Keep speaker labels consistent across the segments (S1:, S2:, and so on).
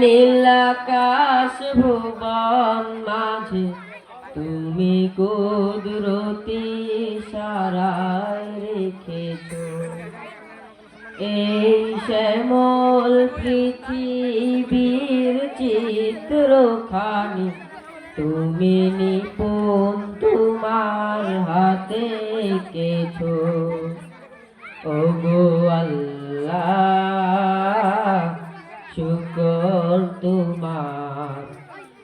S1: নীল আকাশ ভুবন মাঝে, তুমি কুদরতি সারায় রেখেছো। এই শ্যামল পৃথিবীর চিত্রখানি, তুমি নিপুণ তোমার হাতে কেছো ওগো আল্লাহ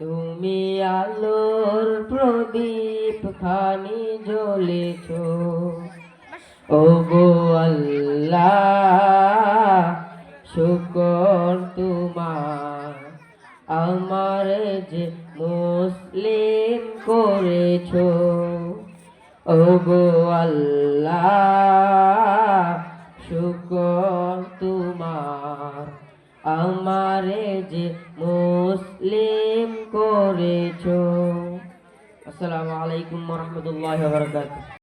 S1: তুমি আলোর প্রদীপ খানি জ্বলেছ। ও গো আল্লাহ, শুকর তোমার, আমার যে মুসলিম করেছ। ও গো আল্লাহ, শুকর তোমার আমারে যে মুসলিম করেছ। আসসালামু আলাইকুম রহমতুল্লাহ বরকাত